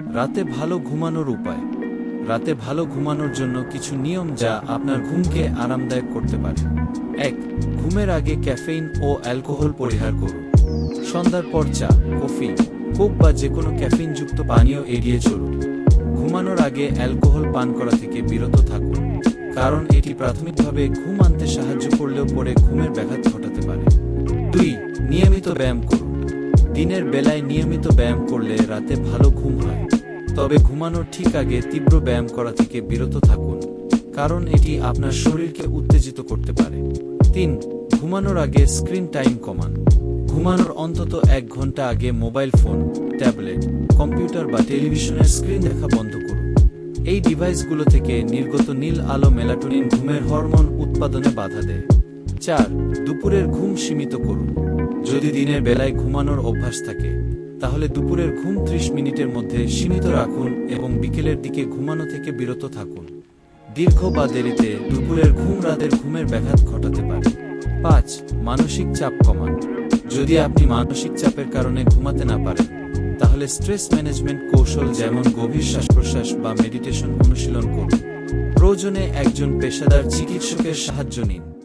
রাতে ভালো ঘুমানোর উপায়। রাতে ভালো ঘুমানোর জন্য কিছু নিয়ম যা আপনার ঘুমকে আরামদায়ক করতে পারে। এক, ঘুমের আগে ক্যাফেইন ও অ্যালকোহল পরিহার করুন। সন্ধ্যার পর চা, কফি, কোক বা যে কোনো ক্যাফিনযুক্ত পানীয় এড়িয়ে চলুন। ঘুমানোর আগে অ্যালকোহল পান করা থেকে বিরত থাকুন, কারণ এটি প্রাথমিকভাবে ঘুম আনতে সাহায্য করলেও পরে ঘুমের ব্যাঘাত ঘটাতে পারে। দুই, নিয়মিত ব্যায়াম করুন। দিনের বেলায় নিয়মিত ব্যায়াম করলে রাতে ভালো ঘুম হয়। তবে ঘুমানোর ঠিক আগে তীব্র ব্যায়াম করা থেকে বিরত থাকুন, কারণ এটি আপনার শরীরকে উত্তেজিত করতে পারে। তিন, ঘুমানোর আগে স্ক্রিন টাইম কমান। ঘুমানোর অন্তত এক ঘণ্টা আগে মোবাইল ফোন, ট্যাবলেট, কম্পিউটার বা টেলিভিশনের স্ক্রিন দেখা বন্ধ করুন। এই ডিভাইসগুলো থেকে নির্গত নীল আলো মেলাটোনিন ঘুমের হরমোন উৎপাদনে বাধা দেয়। চার, দুপুরের ঘুম সীমিত করুন। যদি দিনের বেলায় ঘুমানোর অভ্যাস থাকে, তাহলে দুপুরের ঘুম ত্রিশ মিনিটের মধ্যে সীমিত রাখুন এবং বিকেলের দিকে ঘুমানো থেকে বিরত থাকুন। দীর্ঘ বা দেরিতে দুপুরের ঘুম রাতের ঘুমের ব্যাঘাত ঘটাতে পারে। পাঁচ, মানসিক চাপ কমান। যদি আপনি মানসিক চাপের কারণে ঘুমাতে না পারেন, তাহলে স্ট্রেস ম্যানেজমেন্ট কৌশল যেমন গভীর শ্বাস প্রশ্বাস বা মেডিটেশন অনুশীলন করুন। প্রয়োজনে একজন পেশাদার চিকিৎসকের সাহায্য নিন।